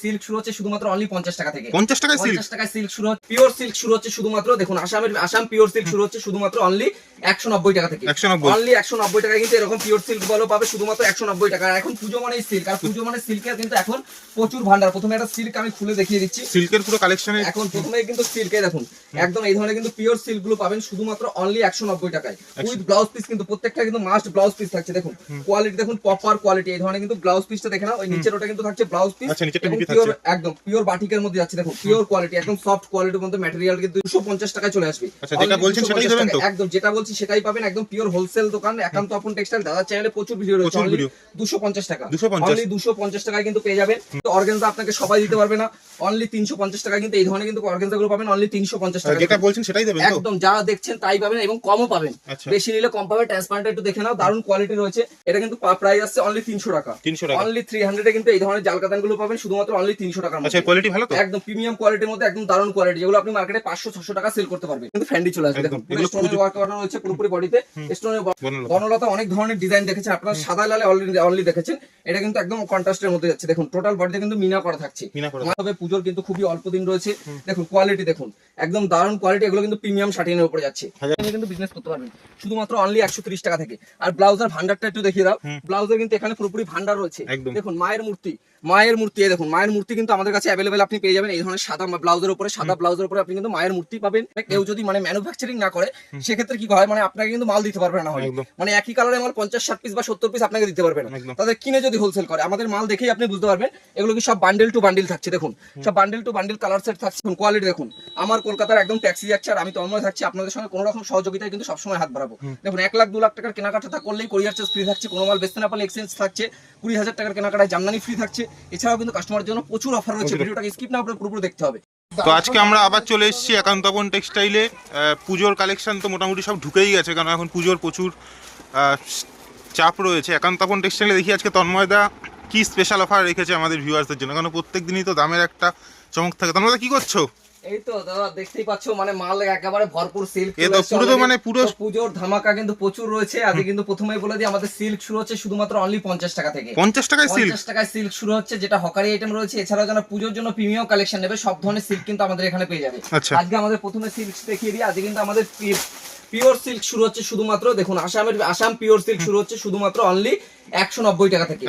Silk শুরু হচ্ছে শুধুমাত্র অনলি পঞ্চাশ টাকা থেকে। পঞ্চাশ টাকায় সিল্ক পঞ্চাশ টাকায় সিল্ক শুরু হচ্ছে পিওর সিল্ক শুরু হচ্ছে শুধুমাত্র দেখুন আসামের আসাম পিওর সিল্ক শুরু হচ্ছে শুধুমাত্র অনলি একশো নব্বই টাকা থেকে। অনলি একশো নব্বই টাকায় কিন্তু এরকম পিওর সিল্ক বলো পাবে শুধুমাত্র একশো নব্বই টাকা। এখন পুজো মানে সিল্ক আর পুজো মানে সিল্কের কিন্তু এখন প্রচুর ভান্ডার প্রথমে একটা সিল্ক আমি খুলে দেখিয়ে দিচ্ছি। সিল্কের পুরো কালেকশনে এখন প্রথমে কিন্তু সিল্কে দেখুন একদম এই ধরনের কিন্তু পিওর সিল্কগুলো পাবেন শুধুমাত্র অনলি একশো নব্বই টাকায়। উইথ ব্লাউজ পিস কিন্তু প্রত্যেকটা কিন্তু মাস্ট ব্লাউজ পিস থাকছে দেখুন। কোয়ালিটি দেখুন প্রপার কোয়ালিটি এই ধরনের কিন্তু ব্লাউজ পিসটা দেখে না ওই নিচের ওটা কিন্তু থাকছে ব্লাউজ পিস থাকছে। একদম পিওর বাটিকের মধ্যে যাচ্ছে। দেখুন পিওর কোয়ালিটি একদম সফট কোয়ালিটির মধ্যে ম্যাটেরিয়াল কিন্তু দুশো পঞ্চাশ টাকায় চলে আসবে। আচ্ছা, যেটা বলছেন সেটাই দেবেন তো? একদম যেটা বলছি সেটাই পাবেন একদম পিওর হোলসেল দোকান। একান্ত আপন টেক্সটাইল দাদা চ্যানেলে প্রচুর ভিডিও রয়েছে প্রচুর অনলি video। দুশো পঞ্চাশ টাকা। 250 অনলি দুশো পঞ্চাশ টাকায় কিন্তু পেয়ে যাবেন। অর্গেন্সা আপনাকে সবাই দিতে পারবে না। অনলি তিনশো পঞ্চাশ টাকা কিন্তু এই ধরনের কিন্তু অর্গেন্সা গুলো পাবেন। অনলি তিনশো পঞ্চাশ টাকা যেটা বলছেন সেটাই দেবেন তো? একদম যা দেখছেন তাই পাবেন এবং কমও পাবেন। আচ্ছা। বেশি নিলে কম পাবেন ট্রান্সপারেন্ট একটু দেখে নাও দারুণ কোয়ালিটি রয়েছে। এটা কিন্তু প্রাইস আসছে অনলি তিনশো টাকা। তিনশো টাকা। অনলি থ্রি হান্ড্রেডে কিন্তু এই ধরনের জাল কাতানগুলো পাবেন। শুধুমাত্র অনলি তিনশো টাকার আচ্ছা কোয়ালিটি ভালো তো? একদম প্রিমিয়াম কোয়ালিটির মধ্যে একদম দারুণ কোয়ালিটি যেগুলো আপনি মার্কেটে পাঁচশো ছশো টাকা সেল করতে পারবেন। কিন্তু ফ্যান্ডি চলে আসবে। স্টোনের ওয়ার্ক করানো পুরোপুরি বডিতে স্টোনের বনলতা। বনলতা অনেক ধরনের ডিজাইন দেখেছেন। আপনারা সাদা লালে অলরেডি অলরেডি দেখেছেন। এটা কিন্তু একদম কন্ট্রাস্টের মধ্যে যাচ্ছে। দেখুন টোটাল বডিতে কিন্তু মিনা করা থাকছে। তবে পুজোর কিন্তু খুবই অল্প দিন রয়েছে। দেখুন কোয়ালিটি দেখুন। একদম দারুণ কোয়ালিটি এগুলো কিন্তু প্রিমিয়াম শাটিনের উপরে যাচ্ছে। কিন্তু বিজনেস করতে পারবেন। শুধুমাত্র অনলি একশো ত্রিশ টাকা থেকে। আর ব্লাউজের ভান্ডারটা একটু দেখিয়ে দাও। ব্লাউজের কিন্তু এখানে পুরোপুরি ভান্ডার রয়েছে। দেখুন মায়ের মূর্তি। মায়ের মূর্তি দেখুন মায়ের মূর্তি কিন্তু আমাদের কাছে অ্যাভেলেবেল আপনি পেয়ে যাবেন। এই ধরনের সাদা ব্লাউজের উপরে সাদা ব্লাউজের উপরে আপনি কিন্তু মায়ের মূর্তি পাবেন। কেউ যদি মানে ম্যানুফ্যাকচারিং না করে সেক্ষেত্রে কি হয়? মানে আপনাকে কিন্তু মাল দিতে পারবে না হয়। মানে একই কালারের মাল পঞ্চাশ ষাট পিস বা সত্তর পিস আপনাকে দিতে পারবে না। তাদের কিনে যদি হোলসেল করে আমাদের মাল দেখেই আপনি বুঝতে পারবেন এগুলো কি সব বান্ডেল টু বান্ডেল থাকছে দেখুন। সব bundle to bundle colour set থাকছে কোয়ালিটি দেখুন। আমার কলকাতার একদম ট্যাক্সি যাচ্ছে আর আমি তন্ময় থাকছি আপনাদের সঙ্গে কোনো রকম সহযোগিতায় কিন্তু সবসময় হাত বাড়াবো। দেখুন এক লাখ দু লাখ টাকার কেনাকাটা করলেই কোরিয়ার চার্জ ফ্রি থাকছে কোনো মাল বেচতে না পারলে এক্সচেঞ্জ থাকছে কুড়ি হাজার টাকার কেনাকাটায় জামদানি ফ্রি থাকছে এছাড়াও কিন্তু কাস্টমারের জন্য প্রচুর অফার রয়েছে ভিডিওটাকে স্কিপ না করে পুরোপুরি দেখতে হবে। তো আজকে আমরা আবার চলে এসেছি একান্তপন টেক্সটাইলে পুজোর কালেকশন তো মোটামুটি সব ঢুকেই গেছে কারণ এখন পুজোর প্রচুর আহ, চাপ রয়েছে। একান্তপন টেক্সটাইলে দেখি আজকে তন্ময়দা কি স্পেশাল অফার রেখেছে আমাদের ভিউয়ার্সদের জন্য কারণ প্রত্যেক দিনই তো দামের একটা চমক থাকে। তন্ময়দা কি করছ? এই তো দাদা দেখতেই পাচ্ছ মানে মাল একেবারে ভরপুর সিল্ক তো পুরো তো মানে পুরো- পুজোর ধামাকা কিন্তু প্রচুর রয়েছে আজকে কিন্তু প্রথমেই বলে দিই আমাদের সিল্ক শুরু হচ্ছে শুধুমাত্র অনলি পঞ্চাশ টাকা থেকে। পঞ্চাশ টাকায় সিল্ক পঞ্চাশ টাকায় সিল্ক শুরু হচ্ছে যেটা হকারি আইটেম রয়েছে এছাড়াও যারা পুজোর জন্য প্রিমিয়াম কালেকশন নেবে সব ধরনের সিল্ক কিন্তু আমাদের এখানে পেয়ে যাবে। আচ্ছা। আজকে আমাদের প্রথমে সিল্ক দেখিয়ে দিই আজকে কিন্তু আমাদের পিওর সিল্ক শুরু হচ্ছে শুধুমাত্র দেখুন আসামের আসাম পিওর সিল্ক শুরু হচ্ছে শুধুমাত্র অনলি একশো নব্বই টাকা থেকে।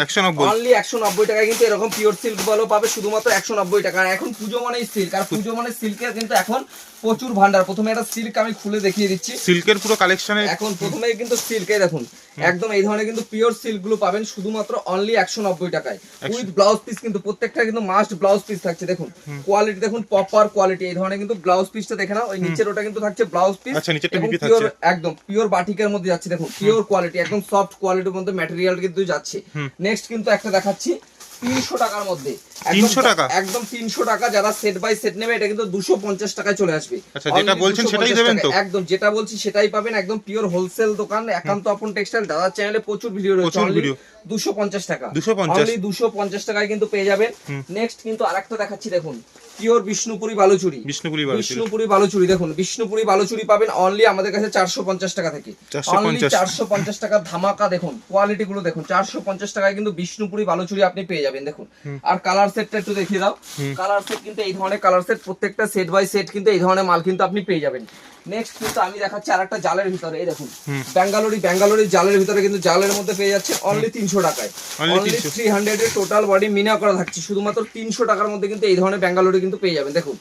অনলি একশো নব্বই টাকায় কিন্তু এরকম পিওর সিল্ক বলো পাবে শুধুমাত্র একশো নব্বই টাকা। আর এখন পুজো মানে সিল্ক আর পুজো মানে সিল্কের কিন্তু এখন প্রচুর ভান্ডার। প্রথমে একটা সিল্ক আমি খুলে দেখিয়ে দিচ্ছি। সিল্কের পুরো কালেকশনে এখন প্রথমে কিন্তু সিল্কে দেখুন একদম এই ধরনের কিন্তু পিওর সিল্কগুলো পাবেন শুধুমাত্র অনলি একশো নব্বই টাকায়। উইথ ব্লাউজ পিস কিন্তু প্রত্যেকটা কিন্তু মাস্ট ব্লাউজ পিস থাকছে। দেখুন কোয়ালিটি দেখুন প্রপার কোয়ালিটি এই ধরনের কিন্তু ব্লাউজ পিসটা দেখে নাও। ওই নিচের ওটা কিন্তু থাকছে ব্লাউজ পিস আচ্ছা, পিওর থাকছে। একদম পিওর বাটিকের মধ্যে যাচ্ছে। দেখুন পিওর কোয়ালিটি একদম সফট কোয়ালিটির মধ্যে ম্যাটেরিয়াল কিন্তু যাচ্ছে। নেক্সট কিন্তু একটা দেখাচ্ছি তিনশো টাকার মধ্যে। একদম- 300 টাকা? একদম তিনশো টাকা যারা সেট বাই সেট নেবে এটা কিন্তু দুশো পঞ্চাশ টাকায় চলে আসবে। আচ্ছা, যেটা বলছেন সেটাই দেবেন তো? একদম যেটা বলছি সেটাই পাবেন একদম পিওর হোলসেল দোকান একান্ত আপন টেক্সটাইল দাদার চ্যানেলে প্রচুর ভিডিও রয়েছে দুশো পঞ্চাশ টাকা। 250 অনলি দুশো পঞ্চাশ টাকায় কিন্তু পেয়ে যাবেন। নেক্সট কিন্তু আরেকটা দেখাচ্ছি দেখুন। পিওর বিষ্ণুপুরি বালুচুরি বিষ্ণুপুরি বিষ্ণুপুরি বালুচুরি দেখুন বিষ্ণুপুরি বালুচুরি পাবেন অনলি আমাদের কাছে চারশো পঞ্চাশ টাকা থেকে। অনলি চারশো পঞ্চাশ। টাকা ধামাকা দেখুন কোয়ালিটি গুলো দেখুন চারশো পঞ্চাশ টাকায় কিন্তু বিষ্ণুপুরি বালুচুরি আপনি পেয়ে যাবেন দেখুন। আর কালার সেটটা একটু দেখিয়ে দাও। কালার সেট কিন্তু এই ধরনের কালার সেট প্রত্যেকটা সেট বাই সেট কিন্তু এই ধরনের মাল কিন্তু আপনি পেয়ে যাবেন। নেক্সট কিন্তু আমি দেখাচ্ছি আর একটা জালের ভিতরে এই দেখুন। ব্যাঙ্গালোরি ব্যাঙ্গালোরি জালের ভিতরে কিন্তু জালের মধ্যে পেয়ে যাচ্ছে অনলি তিনশো টাকায়। অনলি থ্রি হান্ড্রেড এর টোটাল বডি মিনা করা থাকছে। শুধুমাত্র তিনশো টাকার মধ্যে কিন্তু এই ধরনের ব্যাঙ্গালোরি কিন্তু পেয়ে যাবেন দেখুন।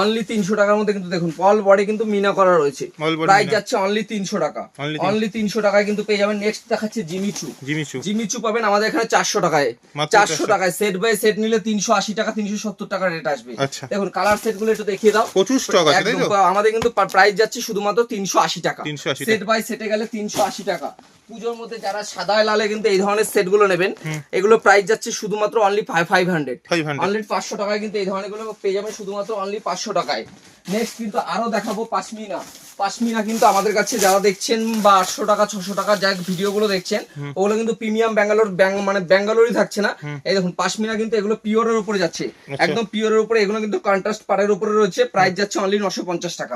অনলি তিনশো টাকার মধ্যে কিন্তু দেখুন অল বডি কিন্তু মিনা করা রয়েছে। প্রাইস যাচ্ছে অনলি তিনশো টাকা। অনলি তিনশো। টাকায় কিন্তু পেয়ে যাবেন। নেক্সট দেখাচ্ছে জিমিচু জিমিচু জিমিচু পাবেন আমাদের এখানে চারশো টাকায়। চারশো টাকায়। সেট বাই সেট নিলে তিনশো আশি টাকা তিনশো সত্তর টাকা রেট আসবে। আচ্ছা। দেখুন কালার সেটগুলো একটু দেখিয়ে দাও। প্রচুর স্টক আছে আমাদের কিন্তু প্রাইস যাচ্ছে শুধুমাত্র তিনশো আশি টাকা। সেট বাই সেটে গেলে তিনশো আশি টাকা। পুজোর মধ্যে যারা সাদা লালে কিন্তু এই ধরনের সেটগুলো নেবেন এগুলো প্রাইস যাচ্ছে শুধুমাত্র অনলি ফাইভ হান্ড্রেড অনলি পাঁচশো টাকায় কিন্তু এই ধরনেরগুলো পেয়ে যাবেন শুধুমাত্র অনলি পাঁচশো টাকায়। নেক্সট কিন্তু আরও দেখাবো পাশমিনা পাশমিনা কিন্তু আমাদের কাছে যারা দেখছেন বা আটশো টাকা ছশো টাকা যা ভিডিও গুলো দেখছেন ওগুলো কিন্তু প্রিমিয়াম ব্যাঙ্গালোর মানে ব্যাঙ্গালোরই থাকছে না। এই দেখুন পাশমিনা কিন্তু এগুলো পিওরের উপরে যাচ্ছে। আচ্ছা। একদম পিওরের উপরে এগুলো কিন্তু কন্ট্রাস্ট পাড়ের উপরে রয়েছে। প্রাইস যাচ্ছে অনলি নশো পঞ্চাশ টাকা।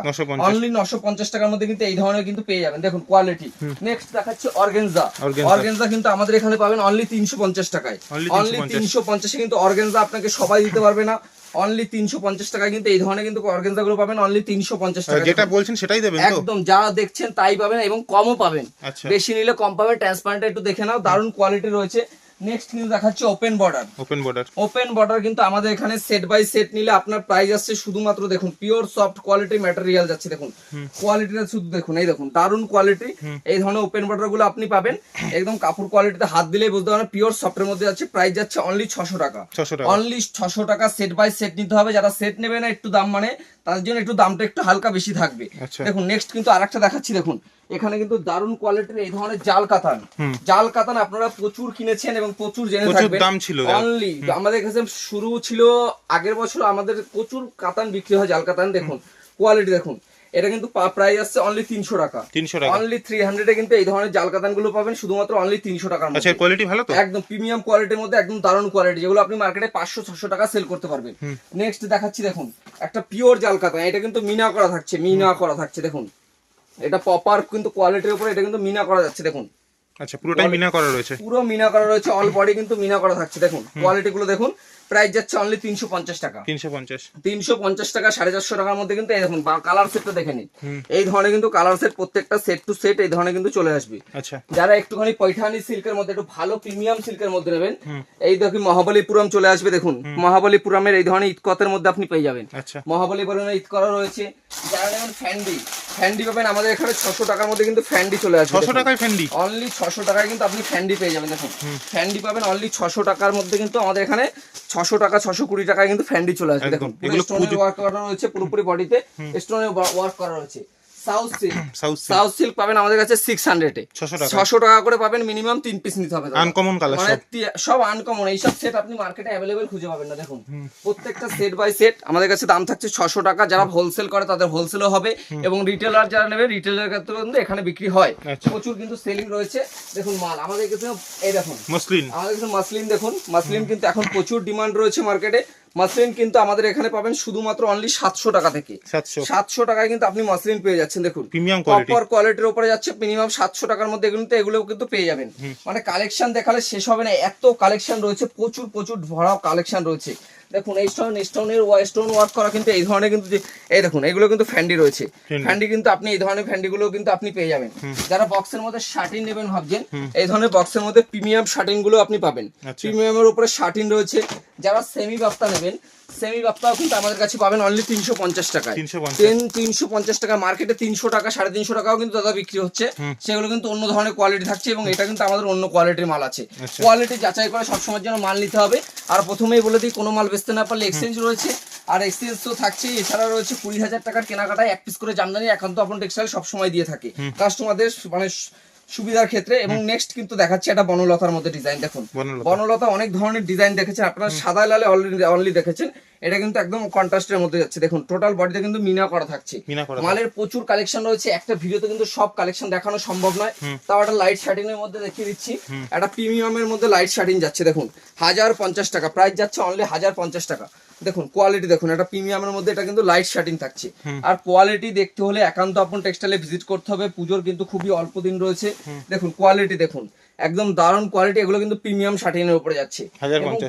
অনলি নশো পঞ্চাশ টাকার মধ্যে কিন্তু এই ধরনের কিন্তু পেয়ে যাবেন। দেখুন কোয়ালিটি নেক্সট দেখাচ্ছে অর্গেনজা অর্গেনজা কিন্তু আমাদের এখানে পাবেন অনলি তিনশো পঞ্চাশ টাকায়। অনলি তিনশো পঞ্চাশে। কিন্তু অর্গেনজা আপনাকে সবাই দিতে পারবে না। অনলি তিনশো পঞ্চাশ টাকা কিন্তু এই ধরনের কিন্তু অর্গেনজা গুলো পাবেন অনলি তিনশো পঞ্চাশ টাকা যেটা বলছেন সেটাই দেবেন একদম যা দেখছেন তাই পাবেন এবং কমও পাবেন। আচ্ছা। বেশি নিলে কম পাবেন ট্রান্সপারেন্ট একটু দেখে নাও দারুণ কোয়ালিটি রয়েছে। নেক্সট কিন্তু দেখাচ্ছি open border open border open border কিন্তু আমাদের এখানে সেট বাই সেট নিলে আপনার প্রাইস আসছে শুধুমাত্র দেখুন পিওর সফট কোয়ালিটি ম্যাটেরিয়াল যাচ্ছে দেখুন। কোয়ালিটিটা শুধু দেখুন এই দেখুন দারুণ কোয়ালিটি এই ধরনের ওপেন বর্ডারগুলো আপনি পাবেন। একদম কাপড় কোয়ালিটিতে হাত দিলেই বুঝতে পারবেন পিওর সফটের মধ্যে যাচ্ছে প্রাইস যাচ্ছে অনলি ছশো টাকা। অনলি ছশো টাকা সেট বাই সেট নিতে হবে। যারা সেট নেবে না একটু দাম মানে তাদের জন্য একটু দামটা একটু হালকা বেশি থাকবে। আচ্ছা। দেখুন নেক্সট কিন্তু আরেকটা দেখাচ্ছি দেখুন। এখানে কিন্তু দারুণ কোয়ালিটির এই ধরনের জাল কাতান। জাল কাতান আপনারা প্রচুর কিনেছেন এবং প্রচুর জেনে থাকবেন। দাম ছিল অনলি আমাদের কাছে শুরু ছিল আগের বছর আমাদের প্রচুর কাতান বিক্রি হয় জাল কাতান দেখুন। কোয়ালিটি দেখুন। এটা কিন্তু প্রাইস আসছে অনলি তিনশো টাকা। তিনশো টাকা। অনলি থ্রি হান্ড্রেডে কিন্তু এই ধরনের জাল কাতানগুলো পাবেন শুধুমাত্র অনলি তিনশো টাকার আচ্ছা মধ্যে কোয়ালিটি ভালো তো? একদম প্রিমিয়াম কোয়ালিটির মধ্যে একদম দারুণ কোয়ালিটি যেগুলো আপনি মার্কেটে পাঁচশো ছশো টাকা সেল করতে পারবেন। নেক্সট দেখাচ্ছি দেখুন একটা পিওর জাল কাতান এটা কিন্তু মিনা করা থাকছে মিনা করা থাকছে দেখুন। এটা প্রপার কিন্তু কোয়ালিটির উপরে এটা কিন্তু মিনা করা যাচ্ছে দেখুন। আচ্ছা পুরোটাই মিনা করা রয়েছে? পুরো মিনা করা রয়েছে অল বডি কিন্তু মিনা করা থাকছে দেখুন। কোয়ালিটি গুলো দেখুন প্রাইস যাচ্ছে অনলি তিনশো পঞ্চাশ টাকা। তিনশো পঞ্চাশ। তিনশো পঞ্চাশ টাকা সাড়ে চারশো টাকার মধ্যে কিন্তু এই দেখুন কালার সেটটা দেখে নিন। এই ধরনের কিন্তু কালার সেট প্রত্যেকটা সেট টু সেট এই ধরনের কিন্তু চলে আসবে। আচ্ছা। যারা একটুখানি পৈঠানি সিল্কের মধ্যে একটু ভালো প্রিমিয়াম সিল্কের মধ্যে নেবেন এই দেখুন মহাবলীপুরম চলে আসবে দেখুন। মহাবলীপুরমের এই ধরনের ইতকতের মধ্যে আপনি পেয়ে যাবেন। আচ্ছা। মহাবলীপুরমের ইত করা রয়েছে যারা নেবেন ফ্যান্ডি ফ্যান্ডি পাবেন। আমাদের এখানে ছশো টাকার মধ্যে কিন্তু ফ্যান্ডি চলে আসে ছশো টাকায় ফ্যান্ডি অনলি ছশো টাকায় কিন্তু আপনি ফ্যান্ডি পেয়ে যাবেন দেখুন। ফ্যান্ডি পাবেন অনলি ছশো টাকার মধ্যে কিন্তু আমাদের এখানে ছশো টাকা ছশো কুড়ি টাকায় কিন্তু ফ্যান্ডি চলে আসবে দেখুন। স্টোনের ওয়ার্ক করা রয়েছে পুরোপুরি বডিতে স্টোনের ওয়ার্ক করা রয়েছে। South silk south south silk পাবেন আমাদের কাছে সিক্স হান্ড্রেডে ছশো টাকা। করে পাবেন মিনিমাম তিন পিস নিতে হবে। আনকমন কালার মানে সব। আনকমন এইসব সেট আপনি মার্কেটে অ্যাভেলেবেল খুঁজে পাবেন না দেখুন। প্রত্যেকটা সেট বাই সেট আমাদের কাছে দাম থাকছে ছশো টাকা। যারা হোলসেল করে তাদের হোলসেলও হবে এবং রিটেলার যারা নেবে রিটেলার ক্ষেত্রে কিন্তু এখানে বিক্রি হয়। আচ্ছা। প্রচুর কিন্তু সেলিং রয়েছে। দেখুন মাল আমাদের কাছে এই দেখুন। মসলিন আমাদের কাছে মাসলিন দেখুন। মাসলিন কিন্তু এখন প্রচুর ডিমান্ড রয়েছে মার্কেটে মাসলিন কিন্তু আমাদের এখানে পাবেন শুধুমাত্র অনলি সাতশো টাকা থেকে। সাতশো। টাকায় কিন্তু আপনি মাসলিন পেয়ে যাচ্ছেন দেখুন। প্রিমিয়াম প্রপার কোয়ালিটির উপরে যাচ্ছে মিনিমাম সাতশো টাকার মধ্যে কিন্তু এগুলো কিন্তু পেয়ে যাবেন। মানে কালেকশন দেখালে শেষ হবে না এত কালেকশন রয়েছে প্রচুর প্রচুর ভরাও কালেকশন রয়েছে। দেখুন এই স্টোন স্টোনের স্টোন ওয়ার্ক করা কিন্তু এই ধরনের কিন্তু যে- এই দেখুন এগুলো কিন্তু ফ্যান্ডি রয়েছে। ফ্যান্ডি। কিন্তু আপনি এই ধরনের ফ্যান্ডি গুলো কিন্তু আপনি পেয়ে যাবেন। যারা বক্সের মধ্যে শার্টিন নেবেন ভাবছেন এই ধরনের বক্সের মধ্যে প্রিমিয়াম শার্টিনগুলো আপনি পাবেন। আচ্ছা। প্রিমিয়ামের উপরে শার্টিন রয়েছে। যারা সেমি বস্তা নেবেন সেমি বাপ্তাও কিন্তু আমাদের কাছে পাবেন অনলি তিনশো পঞ্চাশ টাকায়। তিনশো পঞ্চাশ। টাকা মার্কেটে তিনশো টাকা সাড়ে তিনশো টাকাও কিন্তু দাদা বিক্রি হচ্ছে। সেগুলো কিন্তু অন্য ধরনের কোয়ালিটি থাকছে এবং এটা কিন্তু আমাদের অন্য কোয়ালিটির মাল আছে। আচ্ছা। কোয়ালিটি যাচাই করে সবসময়ের জন্য মাল নিতে হবে। আর প্রথমেই বলে দিই কোনো মাল বেচতে না পারলে এক্সচেঞ্জ রয়েছে। আর এক্সচেঞ্জ তো থাকছে এছাড়া রয়েছে কুড়ি হাজার টাকার কেনাকাটায় এক পিস করে জামদানি একান্ত আপন টেক্সটাইল সবসময় দিয়ে থাকে। কাস্টমারদের মানে সুবিধার ক্ষেত্রে এবং নেক্সট কিন্তু দেখাচ্ছে একটা বনলতার মধ্যে ডিজাইন দেখুন। বনলতা। বনলতা অনেক ধরনের ডিজাইন দেখেছেন আপনারা সাদা লালে অলরেডি অনলি দেখেছেন। এটা কিন্তু একদম কন্ট্রাস্টের মধ্যে যাচ্ছে। দেখুন টোটাল বডিতে কিন্তু মিনা করা থাকছে। মালের প্রচুর কালেকশন রয়েছে। একটা ভিডিওতে কিন্তু সব কালেকশন দেখানো সম্ভব নয়। তাও একটা লাইট শার্টিং এর মধ্যে দেখিয়ে দিচ্ছি। একটা প্রিমিয়ামের মধ্যে লাইট শার্টিং যাচ্ছে। দেখুন হাজার পঞ্চাশ টাকা। প্রাইস যাচ্ছে অনলি হাজার পঞ্চাশ টাকা। দেখুন কোয়ালিটি দেখুন এটা প্রিমিয়ামের মধ্যে এটা কিন্তু লাইট শার্টিং থাকছে। আর কোয়ালিটি দেখতে হলে একান্ত আপন টেক্সটাইলে ভিজিট করতে হবে। পুজোর কিন্তু খুবই অল্প দিন রয়েছে। দেখুন কোয়ালিটি দেখুন। একদম দারুণ কোয়ালিটি এগুলো কিন্তু প্রিমিয়াম শার্টিং এর উপরে যাচ্ছে।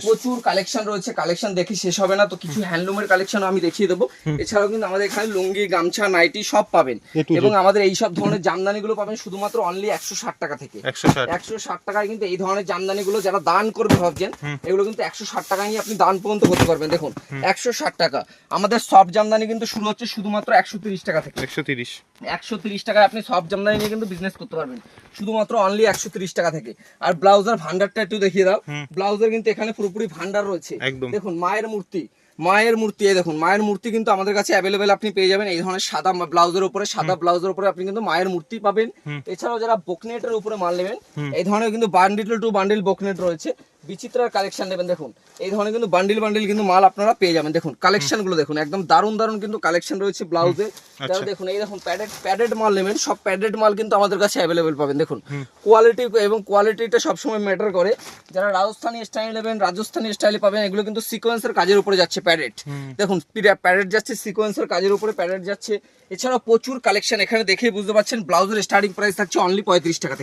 প্রচুর কালেকশন রয়েছে কালেকশন দেখে শেষ হবে না তো কিছু হ্যান্ডলুমের কালেকশন আমি দেখিয়ে দেবো। এছাড়াও কিন্তু আমাদের এখানে লুঙ্গি গামছা নাইটি সব পাবেন। এবং আমাদের এই সব ধরনের জামদানিগুলো পাবেন শুধুমাত্র অনলি একশো ষাট টাকা থেকে। একশো ষাট। টাকায় কিন্তু এই ধরনের জামদানিগুলো যারা দান করবে ভাবছেন এগুলো কিন্তু একশো ষাট টাকায় নিয়ে আপনি দান পর্যন্ত করতে পারবেন। দেখুন একশো ষাট টাকা। আমাদের সব জামদানি কিন্তু শুরু হচ্ছে শুধুমাত্র একশো তিরিশ টাকা থেকে। একশো তিরিশ। একশো তিরিশ টাকায় আপনি সব জামদানি নিয়ে কিন্তু বিজনেস করতে পারবেন। শুধুমাত্র অনলি একশো তিরিশ টাকা থেকে। আর ব্লাউজের ভান্ডারটা একটু দেখিয়ে দাও। ব্লাউজের কিন্তু এখানে পুরোপুরি ভান্ডার রয়েছে। দেখুন মায়ের মূর্তি। মায়ের মূর্তি এই দেখুন মায়ের মূর্তি কিন্তু আমাদের কাছে অ্যাভেলেবেল আপনি পেয়ে যাবেন। এই ধরনের সাদা ব্লাউজের উপরে সাদা ব্লাউজের উপরে আপনি কিন্তু মায়ের মূর্তি পাবেন। এছাড়াও যারা বকনেটের উপরে মাল নেবেন এই ধরনের কিন্তু বান্ডিল টু বান্ডিল বকনেট রয়েছে। বিচিত্রার কালেকশন নেবেন দেখুন। এই ধরনের কিন্তু বান্ডিল বান্ডিল কিন্তু মাল আপনারা পেয়ে যাবেন। দেখুন কালেকশনগুলো দেখুন একদম দারুণ দারুণ কিন্তু কালেকশন রয়েছে ব্লাউজে যারা দেখুন এই দেখুন প্যাডেড প্যাডেড মাল নেবেন সব প্যাডেড মাল কিন্তু আমাদের কাছে অ্যাভেলেবেল পাবেন। দেখুন কোয়ালিটি এবং কোয়ালিটিটা সবসময় ম্যাটার করে। যারা রাজস্থানি স্টাইল নেবেন রাজস্থানি স্টাইলে পাবেন এগুলো কিন্তু সিকোয়েন্সের কাজের উপরে যাচ্ছে প্যাডেড দেখুন প্যাডেড যাচ্ছে সিকোয়েন্সের কাজের উপরে প্যাডেড যাচ্ছে। এছাড়াও প্রচুর কালেকশন এখানে দেখে বুঝতে পারছেন ব্লাউজের স্টার্টিং প্রাইস থাকছে অনলি। পঁয়ত্রিশ টাকা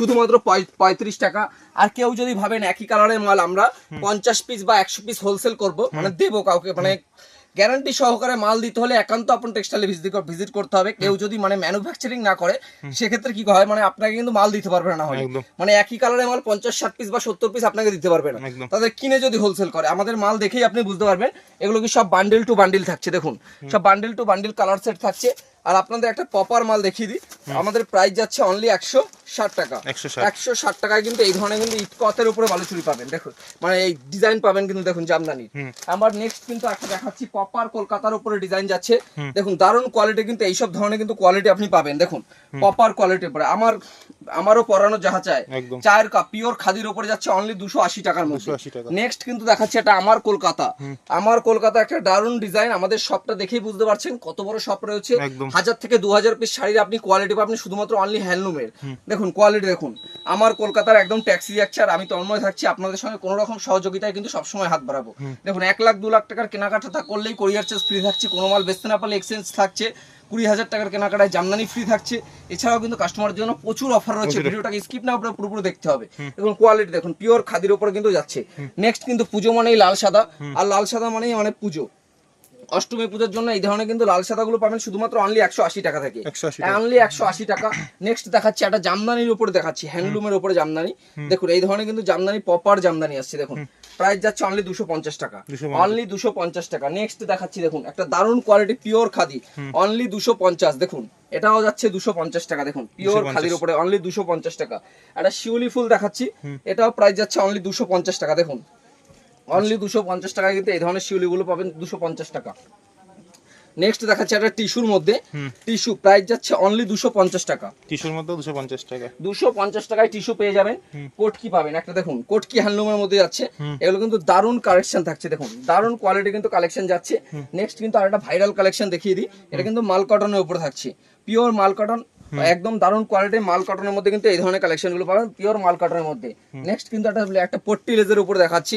শুধুমাত্র পঁয়ত্রিশ টাকা। আর কেউ যদি ভাবেন একই কালারের মাল আমরা পঞ্চাশ পিস বা একশো পিস হোলসেল করব। মানে দেবো কাউকে। মানে গ্যারান্টি সহকারে মাল দিতে হলে একান্ত আপন টেক্সটাইলে ভিজিট ভিজিট করতে হবে। কেউ যদি মানে ম্যানুফ্যাকচারিং না করে সেক্ষেত্রে কি হয়? মানে আপনাকে কিন্তু মাল দিতে পারবে না হয় মানে একই কালারের মাল পঞ্চাশ ষাট পিস বা সত্তর পিস আপনাকে দিতে পারবে না। তাদের কিনে যদি হোলসেল করে আমাদের মাল দেখেই আপনি বুঝতে পারবেন এগুলো কি সব বান্ডেল টু বান্ডিল থাকছে দেখুন। সব bundle to bundle colour set থাকছে। আর আপনাদের একটা পপার মাল দেখিয়ে দিই। আমাদের প্রাইস যাচ্ছে অনলি একশো। ষাট টাকা। 160 একশো ষাট টাকায় কিন্তু এই ধরনের কিন্তু ইটকতের উপরে বালুচুরি পাবেন? দেখুন মানে এই ডিজাইন পাবেন কিন্তু দেখুন জামদানি। আমার নেক্সট কিন্তু একটা দেখাচ্ছি পপার কলকাতার উপরে ডিজাইন যাচ্ছে। দেখুন দারুণ কোয়ালিটি কিন্তু এইসব ধরনের কিন্তু কোয়ালিটি আপনি পাবেন। দেখুন পপার কোয়ালিটির উপরে। আমার আমারও পরানো যাহা চায় চায়ের কাপ পিওর খাদির উপরে যাচ্ছে অনলি দুশো আশি টাকার মধ্যে। নেক্সট কিন্তু দেখাচ্ছি এটা আমার কলকাতা। আমার কলকাতা একটা দারুণ ডিজাইন আমাদের শপটা দেখেই বুঝতে পারছেন কত বড় শপ রয়েছে। হাজার থেকে দু হাজার পিস শাড়ির আপনি কোয়ালিটি পাবেন শুধুমাত্র অনলি হ্যান্ডলুমের দেখুন কোয়ালিটি দেখুন। আমার কলকাতার একদম ট্যাক্সি যাচ্ছে আর আমি তন্ময় থাকছি আপনাদের সঙ্গে কোনো রকম সহযোগিতায় কিন্তু সবসময় হাত বাড়াবো। দেখুন এক লাখ দু লাখ টাকার কেনাকাটা করলেই কোরিয়ার চার্জ ফ্রি থাকছে কোনো মাল বেচতে না পারলে এক্সচেঞ্জ থাকছে কুড়ি হাজার টাকার কেনাকাটায় জামদানি ফ্রি থাকছে। এছাড়াও কিন্তু কাস্টমারের জন্য প্রচুর অফার রয়েছে ভিডিওটাকে স্কিপ না আপনার পুরোপুরি দেখতে হবে। দেখুন কোয়ালিটি দেখুন পিওর খাদির উপরে কিন্তু যাচ্ছে। নেক্সট কিন্তু পুজো মানেই লাল সাদা আর লাল সাদা মানেই মানে পুজো। অষ্টমী পুজোর জন্য এই ধরনের কিন্তু লাল সাদাগুলো পাবেন শুধুমাত্র অনলি একশো আশি টাকা থেকে। অনলি একশো আশি টাকা। নেক্সট দেখাচ্ছি একটা জামদানির উপরে দেখাচ্ছি হ্যান্ডলুমের উপরে জামদানি। দেখুন এই ধরনের কিন্তু জামদানি পপার জামদানি আসছে দেখুন। প্রাইস যাচ্ছে অনলি দুশো পঞ্চাশ টাকা। অনলি দুশো পঞ্চাশ টাকা। নেক্সট দেখাচ্ছি দেখুন একটা দারুণ কোয়ালিটি পিওর খাদি। অনলি দুশো পঞ্চাশ দেখুন। এটাও যাচ্ছে দুশো পঞ্চাশ টাকা দেখুন। পিওর খাদির উপরে অনলি দুশো পঞ্চাশ টাকা। একটা শিউলি ফুল দেখাচ্ছি। এটাও প্রাইস যাচ্ছে অনলি দুশো পঞ্চাশ টাকা দেখুন। অনলি দুশো পঞ্চাশ টাকায় কিন্তু এই ধরনের শিউলিগুলো পাবেন দুশো পঞ্চাশ টাকা। নেক্সট দেখাচ্ছে একটা টিস্যুর মধ্যে। টিস্যু প্রাইস যাচ্ছে অনলি দুশো পঞ্চাশ টাকা। টিস্যুর মধ্যে দুশো পঞ্চাশ টাকা। দুশো পঞ্চাশ টাকায় টিস্যু পেয়ে যাবেন। কোটকি পাবেন? একটা দেখুন কোটকি হ্যান্ডলুমের মধ্যে যাচ্ছে। এগুলো কিন্তু দারুণ কালেকশন থাকছে দেখুন। দারুণ কোয়ালিটি কিন্তু কালেকশন যাচ্ছে। নেক্সট কিন্তু আর একটা ভাইরাল কালেকশন দেখিয়ে দিই। এটা কিন্তু মাল কটনের উপরে থাকছে। পিওর মাল কটন একদম দারুণ কোয়ালিটির মাল কটনের মধ্যে কিন্তু এই ধরনের কালেকশনগুলো পাবেন পিওর মাল কটনের মধ্যে। নেক্সট কিন্তু একটা একটা পট্টি লেজের উপরে দেখাচ্ছি।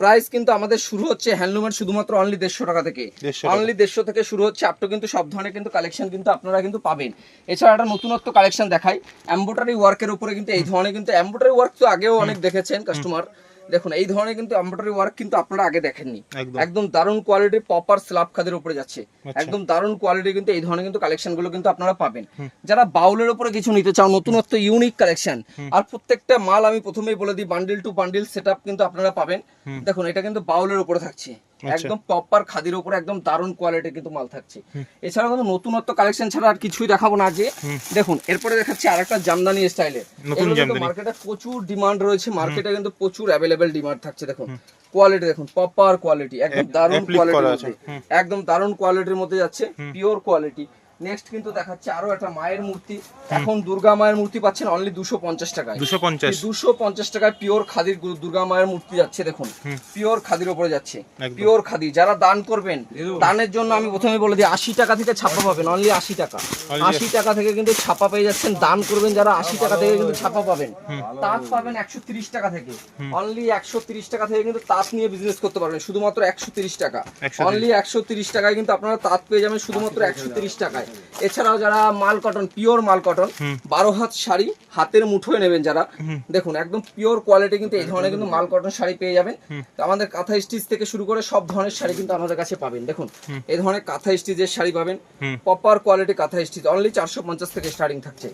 প্রাইস কিন্তু আমাদের শুরু হচ্ছে হ্যান্ডলুমের শুধুমাত্র অনলি দেড়শো টাকা থেকে। অনলি দেড়শো থেকে শুরু হচ্ছে আপটো কিন্তু সব ধরনের কিন্তু কালেকশন কিন্তু আপনারা কিন্তু পাবেন। এছাড়া একটা নতুনত্ব কালেকশন দেখাই এমব্রয়ডারি ওয়ার্কের উপরে কিন্তু এই ধরনের কিন্তু এমব্রয়ডারি ওয়ার্ক তো আগেও অনেক দেখেছেন কাস্টমার দেখুন এই ধরনের কিন্তু এমব্রয়ডারি ওয়ার্ক কিন্তু আপনারা আগে দেখেননি। একদম। দারুণ কোয়ালিটি পপার স্ল্যাব খাদের উপরে যাচ্ছে। একদম দারুণ কোয়ালিটি কিন্তু এই ধরনের কিন্তু কালেকশনগুলো কিন্তু আপনারা পাবেন। যারা বাউলের উপরে কিছু নিতে চাও নতুনত্ব ইউনিক কালেকশন আর প্রত্যেকটা মাল আমি প্রথমেই বলে দিই বান্ডিল টু বান্ডিল সেটআপ কিন্তু আপনারা পাবেন। দেখুন এটা কিন্তু বাউলের উপরে থাকছে। একদম প্রপার খাদির উপরে একদম দারুণ কোয়ালিটির কিন্তু মাল থাকছে। এছাড়া কিন্তু নতুনত্ব কালেকশন ছাড়া আর কিছুই দেখাবো না যে দেখুন এরপরে দেখাচ্ছি আরেকটা জামদানি স্টাইলে নতুন জামদানি। মার্কেটে প্রচুর ডিমান্ড রয়েছে মার্কেটে কিন্তু প্রচুর অ্যাভেলেবেল ডিমান্ড থাকছে দেখুন। কোয়ালিটি দেখুন প্রপার কোয়ালিটি একদম এক- দারুণ কোয়ালিটি কোয়ালিটির মধ্যে। একদম দারুণ কোয়ালিটির মধ্যে যাচ্ছে পিওর কোয়ালিটি নেক্সট কিন্তু দেখাচ্ছে আরও একটা মায়ের মূর্তি। এখন দুর্গা মায়ের মূর্তি পাচ্ছেন অনলি দুশো পঞ্চাশ টাকায়। দুশো পঞ্চাশ। দুশো পঞ্চাশ টাকায় পিওর খাদির দুর্গা মায়ের মূর্তি যাচ্ছে দেখুন। পিওর খাদির উপরে যাচ্ছে। পিওর খাদি যারা দান করবেন দানের জন্য আমি প্রথমে বলে দিই আশি টাকা থেকে ছাপা পাবেন অনলি আশি টাকা। আশি টাকা থেকে কিন্তু ছাপা পেয়ে যাচ্ছেন দান করবেন যারা আশি টাকা থেকে কিন্তু ছাপা পাবেন। তাঁত পাবেন একশো তিরিশ টাকা থেকে। অনলি একশো তিরিশ টাকা থেকে কিন্তু তাঁত নিয়ে বিজনেস করতে পারবেন শুধুমাত্র একশো তিরিশ টাকা। অনলি একশো তিরিশ টাকায় কিন্তু আপনারা তাঁত পেয়ে যাবেন শুধুমাত্র একশো তিরিশ টাকায়। এছাড়াও যারা মাল কটন পিওর মাল কটন বারো হাত শাড়ি হাতের মুঠোয় নেবেন যারা। দেখুন একদম পিওর কোয়ালিটি কিন্তু এই ধরনের কিন্তু মাল কটন শাড়ি পেয়ে যাবেন। তো আমাদের কাঁথা স্টিচ থেকে শুরু করে সব ধরনের শাড়ি কিন্তু আমাদের কাছে পাবেন। দেখুন এই ধরনের কাঁথা স্টিচের শাড়ি পাবেন। Proper quality kantha stitch only চারশো পঞ্চাশ থেকে স্টার্টিং থাকছে।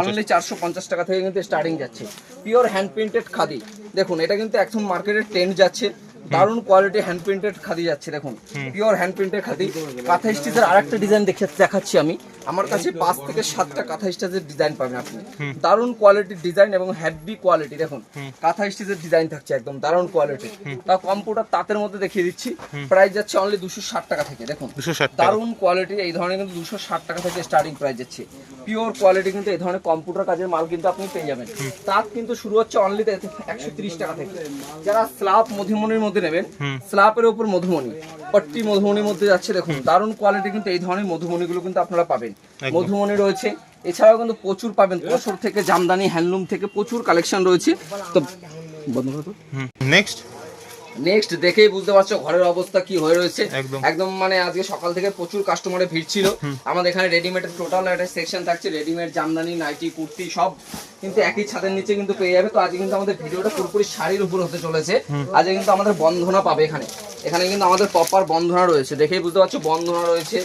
অনলি চারশো পঞ্চাশ টাকা থেকে কিন্তু স্টার্টিং যাচ্ছে। Pure hand printed khadi. দেখুন এটা কিন্তু এখন মার্কেটের ট্রেন্ড যাচ্ছে। দারুণ কোয়ালিটি হ্যান্ড প্রিন্টেড খাদি যাচ্ছে দেখুন। Pure hand printed khadi. Kantha স্টিচের আরেকটা ডিজাইন দেখে দেখাচ্ছি আমি। আমার কাছে পাঁচ থেকে সাতটা কাঁথা স্টেজের ডিজাইন পাবেন আপনি। দারুণ কোয়ালিটির ডিজাইন এবং হ্যাভি কোয়ালিটি দেখুন কাঁথা স্টেজের ডিজাইন থাকছে একদম দারুণ কোয়ালিটি তা কম্পিউটার তাঁতের মধ্যে দেখিয়ে দিচ্ছি প্রাইস যাচ্ছে অনলি দুশো ষাট টাকা থেকে দেখুন। দারুণ কোয়ালিটি এই ধরনের কিন্তু দুশো ষাট টাকা থেকে স্টার্টিং প্রাইস যাচ্ছে। পিওর কোয়ালিটি কিন্তু এই ধরনের কম্পিউটার কাজের মাল কিন্তু আপনি পেয়ে যাবেন। তার কিন্তু শুরু হচ্ছে অনলি একশো তিরিশ টাকা থেকে। যারা স্লাব মধুমনির মধ্যে নেবেন স্লাবের উপর মধুমনি পট্টি মধুমনির মধ্যে যাচ্ছে দেখুন দারুণ কোয়ালিটি কিন্তু এই ধরনের মধুমনিগুলো কিন্তু আপনারা পাবেন। একদম। মধুমনি রয়েছে। এছাড়াও কিন্তু প্রচুর পাবেন। তসর থেকে জামদানি হ্যান্ডলুম থেকে প্রচুর কালেকশন রয়েছে। তো বন্ধ নেক্সট নেক্সট দেখেই বুঝতে পারছ ঘরের অবস্থা কি হয়ে রয়েছে। একদম। মানে আজকে সকাল থেকে প্রচুর কাস্টমারের ভিড় ছিল। আমাদের এখানে রেডিমেডের টোটাল একটা সেকশন থাকছে রেডিমেড জামদানি নাইটি কুর্তি সব কিন্তু একই ছাদের নিচে কিন্তু পেয়ে যাবে। তো আজকে কিন্তু আমাদের ভিডিওটা পুরোপুরি শাড়ির উপর হতে চলেছে। আজকে কিন্তু আমাদের বন্ধনা পাবে এখানে। এখানে কিন্তু আমাদের প্রপার বন্ধনা রয়েছে। দেখেই বুঝতে পারছ বন্ধনা রয়েছে।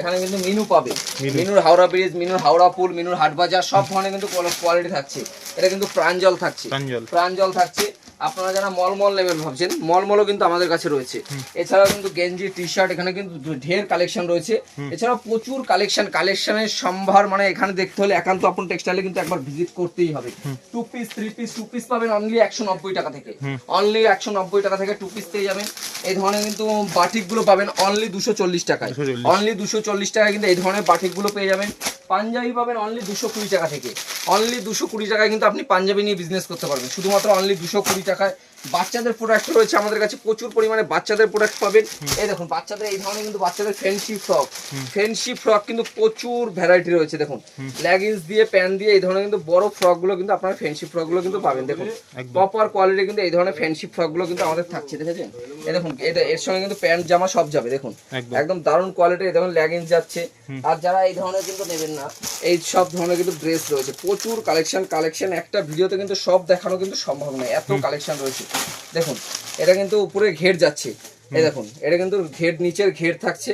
এখানে কিন্তু মিনু পাবে। মিনুর হাওড়া ব্রিজ মিনুর হাওড়া পুল মিনুর হাট বাজার সব ধরনের কিন্তু কোয়ালিটি থাকছে। এটা কিন্তু প্রাঞ্জল থাকছে। প্রাঞ্জল থাকছে। আপনারা যারা মলমল নেবেন ভাবছেন মলমলও কিন্তু আমাদের কাছে রয়েছে। এছাড়াও কিন্তু গেঞ্জি টি শার্ট এখানে কিন্তু ঢের কালেকশন রয়েছে। এছাড়াও প্রচুর কালেকশন কালেকশনের সম্ভার মানে এখানে দেখতে হলে একান্ত আপন টেক্সটাইলে কিন্তু একবার ভিজিট করতেই হবে। Two piece three piece two piece পাবেন অনলি একশো নব্বই টাকা থেকে। অনলি একশো নব্বই টাকা থেকে টু পিস পেয়ে যাবেন। এই ধরনের কিন্তু বাটিকগুলো পাবেন অনলি দুশো চল্লিশ টাকায়। অনলি দুশো চল্লিশ টাকায় কিন্তু এই ধরনের বাটিকগুলো পেয়ে যাবেন। পাঞ্জাবি পাবেন অনলি দুশো কুড়ি টাকা থেকে। অনলি দুশো কুড়ি টাকায় কিন্তু আপনি পাঞ্জাবি নিয়ে বিজনেস করতে পারবেন। শুধুমাত্র অনলি দুশো কুড়ি টাকায়। বাচ্চাদের প্রোডাক্ট রয়েছে আমাদের কাছে প্রচুর পরিমাণে বাচ্চাদের প্রোডাক্ট পাবেন। এই দেখুন বাচ্চাদের এই ধরনের কিন্তু বাচ্চাদের ফ্যান্সি ফ্রক ফ্যান্সি ফ্রক কিন্তু প্রচুর ভ্যারাইটি রয়েছে দেখুন। লেগিংস দিয়ে প্যান্ট দিয়ে এই ধরনের কিন্তু বড় ফ্রকগুলো কিন্তু আপনার ফ্যান্সি ফ্রকগুলো কিন্তু পাবেন দেখুন। প্রপার কোয়ালিটি কিন্তু এই ধরনের ফ্যান্সি ফ্রকগুলো কিন্তু আমাদের থাকছে দেখেছেন? এই দেখুন এটা এর সঙ্গে কিন্তু প্যান্ট জামা সব যাবে দেখুন। একদম। একদম দারুণ কোয়ালিটি এই দেখুন লেগিংস যাচ্ছে। আর যারা এই ধরনের কিন্তু নেবেন না এই সব ধরনের কিন্তু ড্রেস রয়েছে। প্রচুর কালেকশন কালেকশন একটা ভিডিওতে কিন্তু সব দেখানো কিন্তু সম্ভব নয়। এত কালেকশন রয়েছে। দেখুন এটা কিন্তু উপরে ঘের যাচ্ছে। এই দেখুন এটা কিন্তু ঘের নিচের ঘের থাকছে।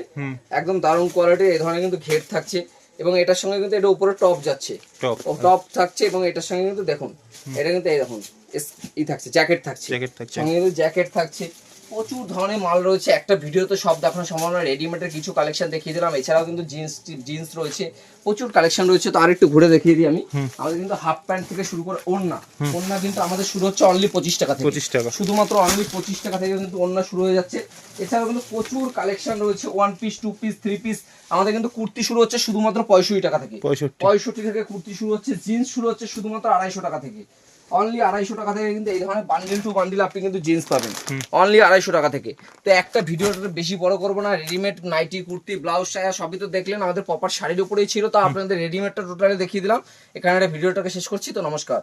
একদম দারুণ কোয়ালিটি এই ধরনের কিন্তু ঘের থাকছে। এবং এটার সঙ্গে কিন্তু এটা উপরে টপ যাচ্ছে। টপ টপ থাকছে এবং এটার সঙ্গে কিন্তু দেখুন এটা কিন্তু এই দেখুন ই থাকছে জ্যাকেট থাকছে। জ্যাকেট থাকছে। সঙ্গে কিন্তু জ্যাকেট থাকছে। প্রচুর ধরনের মাল রয়েছে। একটা ভিডিওতে সব দেখানো সম্ভব নয় রেডিমেডের কিছু কালেকশন দেখিয়ে দিলাম। এছাড়াও কিন্তু জিন্স জিন্স রয়েছে। প্রচুর কালেকশন রয়েছে। তো আরেকটু ঘুরে দেখিয়ে দিই আমি। আমাদের কিন্তু হাফ প্যান্ট থেকে শুরু করে ওড়না। ওড়না কিন্তু আমাদের শুরু হচ্ছে অনলি পঁচিশ টাকা থেকে। পঁচিশ টাকা। শুধুমাত্র অনলি পঁচিশ টাকা থেকে কিন্তু ওড়না শুরু হয়ে যাচ্ছে। এছাড়াও কিন্তু প্রচুর কালেকশন রয়েছে। One piece two piece three piece আমাদের কিন্তু কুর্তি শুরু হচ্ছে শুধুমাত্র পঁয়ষট্টি টাকা থেকে। পঁয়ষট্টি। থেকে কুর্তি শুরু হচ্ছে। জিন্স শুরু হচ্ছে শুধুমাত্র আড়াইশো টাকা থেকে। অনলি আড়াইশো টাকা থেকে কিন্তু এই ধরনের বান্ডিল টু বান্ডিল আপনি কিন্তু জিন্স পাবেন। অনলি আড়াইশো টাকা থেকে। তো একটা ভিডিওটা বেশি বড় করব না রেডিমেড নাইটি কুর্তি ব্লাউজ সায়া সবই তো দেখলেন আমাদের প্রপার শাড়ির উপরেই ছিল তো আপনাদের রেডিমেডটা টোটালি দেখিয়ে দিলাম। এখানে একটা ভিডিওটাকে শেষ করছি তো নমস্কার।